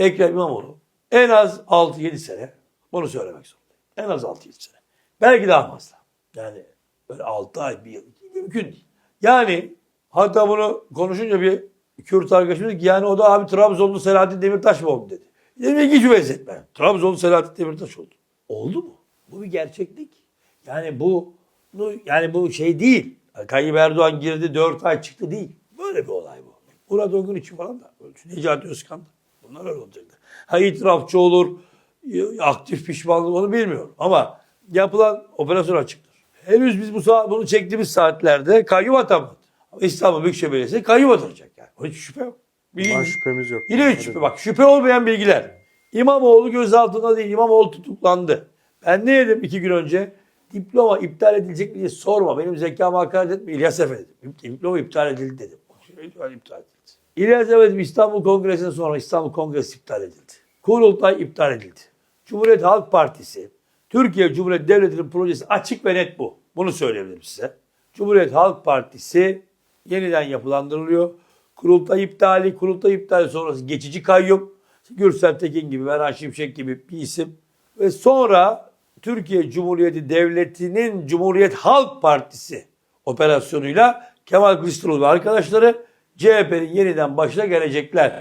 Ekrem İmamoğlu en az 6-7 sene bunu söylemek zorunda. En az 6-7 sene. Belki daha fazla. Yani böyle 6 ay, bir yıl mümkün değil. Yani hatta bunu konuşunca bir Kürt arkadaşımız ki yani o da abi Trabzonlu Selahattin Demirtaş mı oldu dedi. Dedim ilginç benzetme. Trabzonlu Selahattin Demirtaş oldu. Oldu mu? Bu bir gerçeklik. Yani bu, yani bu şey değil. Tayyip Erdoğan girdi 4 ay çıktı değil. Böyle bir olay bu. Murat Ongun için falan da. öyle. Necati Özkan da. Bunlar öyle olacaktı. Ha itirafçı olur, aktif pişmanlık onu bilmiyorum. Ama yapılan operasyon açıktır. Henüz biz bu saat, bunu çektiğimiz saatlerde kayyum atamadı. Ama İstanbul Büyükşehir Belediyesi kayyum atacak yani. Hiç şüphe yok. Bir- Bundan şüphemiz yok. Yine hiç şüphe. Bak şüphe olmayan bilgiler. İmamoğlu gözaltında değil. İmamoğlu tutuklandı. Ben ne dedim iki gün önce? Diploma iptal edilecek mi diye sorma. Benim zekama hakaret etme. İlyas Efe dedim. Diploma iptal edildi dedim. İptal edildi. İlyas Efe dedim, İstanbul Kongresi'nden sonra İstanbul Kongresi iptal edildi. Kurultay iptal edildi. Cumhuriyet Halk Partisi, Türkiye Cumhuriyeti Devleti'nin projesi açık ve net bu. Bunu söyleyebilirim size. Cumhuriyet Halk Partisi yeniden yapılandırılıyor. Kurultay iptali, kurultay iptali sonrası geçici kayyum. Gürsel Tekin gibi, Berhan Şimşek gibi bir isim. Ve sonra Türkiye Cumhuriyeti Devleti'nin Cumhuriyet Halk Partisi operasyonuyla Kemal Kılıçdaroğlu ve arkadaşları CHP'nin yeniden başına gelecekler.